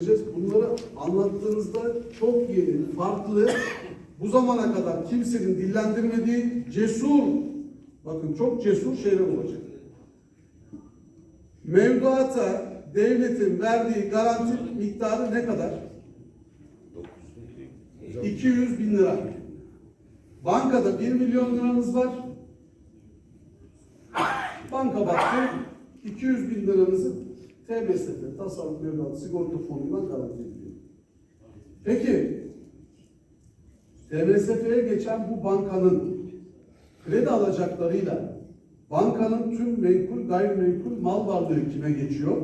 Bunları anlattığınızda çok yeni, farklı, bu zamana kadar kimsenin dillendirmediği cesur, bakın çok cesur şeyler olacak. Mevduata devletin verdiği garanti miktarı ne kadar? 200 bin lira. Bankada 1 milyon liranız var. Banka baktı, 200 bin liranızı TBS'de, tasarruf mevduat sigorta fonundan garanti ediyor. Peki, TBSF'ye geçen bu bankanın kredi alacaklarıyla bankanın tüm menkul gayrimenkul mal varlığı kime geçiyor?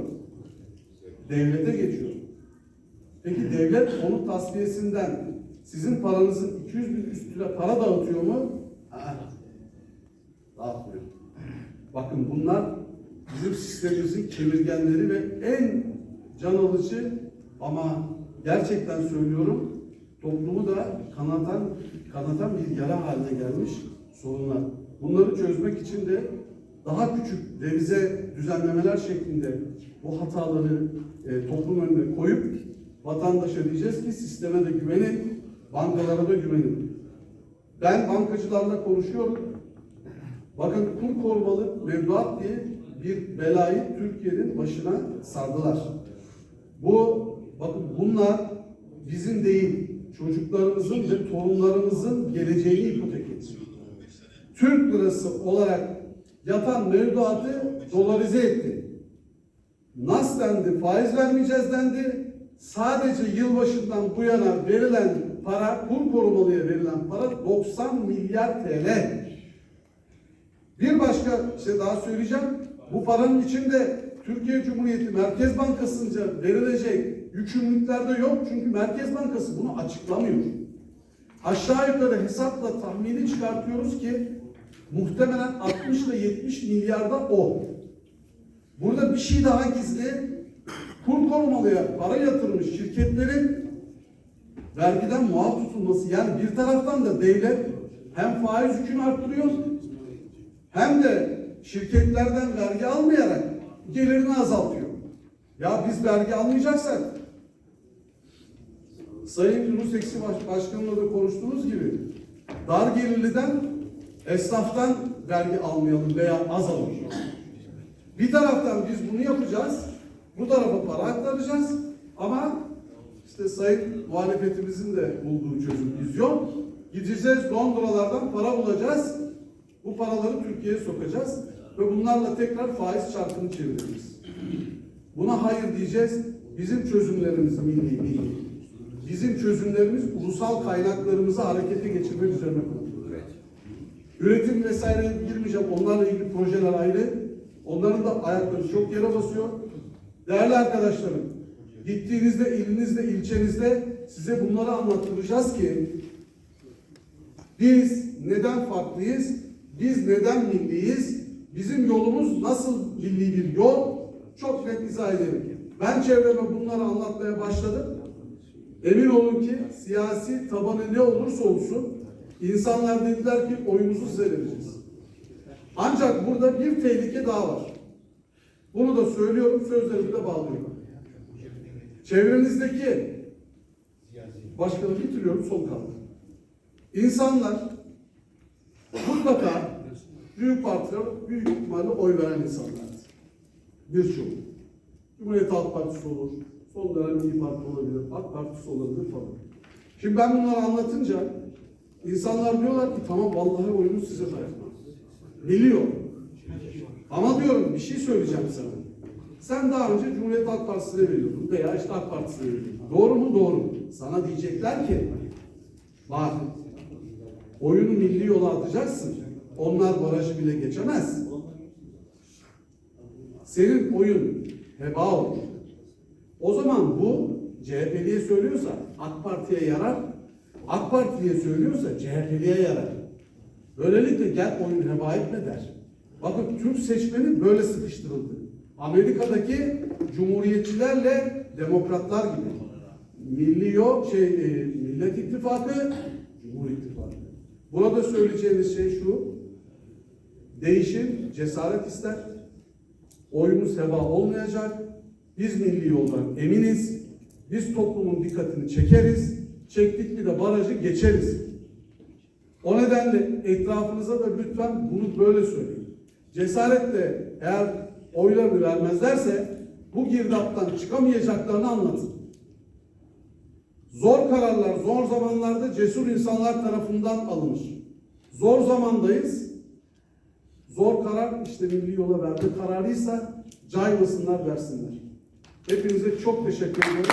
Devlete geçiyor. Peki devlet onun tasfiyesinden sizin paranızın 200 bin üstüne para dağıtıyor mu? Ha, dağıtmıyor. Bakın bunlar bizim sistemimizin kemirgenleri ve en can alıcı ama gerçekten söylüyorum toplumu da kanatan, kanatan bir yara haline gelmiş sorunlar. Bunları çözmek için de daha küçük revize düzenlemeler şeklinde bu hataları e, toplum önüne koyup vatandaşa diyeceğiz ki sisteme de güvenin, bankalara da güvenin. Ben bankacılarla konuşuyorum. Bakın kur korumalı mevduat diye bir belayı Türkiye'nin başına sardılar. Bu bakın bunlar bizim değil çocuklarımızın ve torunlarımızın geleceğini ipotek ediyor. Türk lirası olarak yatan mevduatı dolarize etti. Nas dendi, faiz vermeyeceğiz dendi. Sadece yılbaşından bu yana verilen para, kur korumalıya verilen para 90 milyar TL. Bir başka şey daha söyleyeceğim. Bu paranın içinde Türkiye Cumhuriyeti Merkez Bankası'nca verilecek yükümlülükler de yok. Çünkü Merkez Bankası bunu açıklamıyor. Aşağı yukarı hesapla tahmini çıkartıyoruz ki muhtemelen 60 ile 70 milyarda o. Burada bir şey daha gizli. Kur korumalıya para yatırmış şirketlerin vergiden muaf tutulması. Yani bir taraftan da devlet hem faiz yükünü arttırıyor hem de şirketlerden vergi almayarak gelirini azaltıyor. Ya biz vergi almayacaksak Sayın Yunus Eksi Baş- Başkan'la da konuştuğumuz gibi dar gelirliden esnaftan vergi almayalım veya az alalım. Bir taraftan biz bunu yapacağız, bu tarafa para aktaracağız ama işte Sayın muhalefetimizin de bulduğu çözüm vizyon. Gideceğiz Londralardan para bulacağız. Bu paraları Türkiye'ye sokacağız ve bunlarla tekrar faiz çarkını çevireceğiz. Buna hayır diyeceğiz. Bizim çözümlerimiz milli milli. Bizim çözümlerimiz ulusal kaynaklarımızı harekete geçirmek üzerine kurulu. Üretim vesaire girmeyeceğim. Onlarla ilgili projeler ayrı. Onların da ayakları çok yere basıyor. Değerli arkadaşlarım, gittiğinizde, ilinizde, ilçenizde size bunları anlattıracağız ki biz neden farklıyız? Biz neden milliyiz? Bizim yolumuz nasıl milli bir yol? Çok net izah ederim. Ben çevreme bunları anlatmaya başladım. Emin olun ki siyasi tabanı ne olursa olsun insanlar dediler ki oyumuzu size vereceğiz. Ancak burada bir tehlike daha var. Bunu da söylüyorum, sözlerimi bağlıyorum. Çevrenizdeki başkanı bitiriyorum, son kaldı. İnsanlar mutlaka büyük partiler büyük ihtimalle oy veren insanlardır. Birçoğu. Cumhuriyet Halk Partisi olur, son dönem İYİ Parti olabilir, AK Partisi olabilir falan. Şimdi ben bunları anlatınca insanlar diyorlar ki tamam vallahi oyunu size bırakmam. Biliyor. Ama diyorum bir şey söyleyeceğim sana. Sen daha önce Cumhuriyet Halk Partisi'ne veriyordun veya işte AK Partisi'ne veriyordun. Doğru mu? Doğru. Sana diyecekler ki bak oyunu milli yola atacaksın. Onlar barajı bile geçemez. Senin oyun heba olur. O zaman bu CHP'liye söylüyorsa AK Parti'ye yarar, AK Parti'ye söylüyorsa CHP'liye yarar. Böylelikle gel oyun heba etme der. Bakın Türk seçmeni böyle sıkıştırıldı. Amerika'daki cumhuriyetçilerle demokratlar gibi. Milli yok şey e, Millet İttifakı, Cumhur İttifakı. Burada söyleyeceğimiz şey şu. Değişim cesaret ister. Oyumuz heba olmayacak. Biz milli yoldan eminiz. biz toplumun dikkatini çekeriz. Çektik mi de barajı geçeriz. O nedenle etrafınıza da lütfen bunu böyle söyleyin. Cesaretle eğer oylarını vermezlerse bu girdaptan çıkamayacaklarını anlatın. Zor kararlar zor zamanlarda cesur insanlar tarafından alınır. Zor zamandayız. Zor karar işte milli yola verdi kararıysa caymasınlar versinler. Hepinize çok teşekkür ediyorum.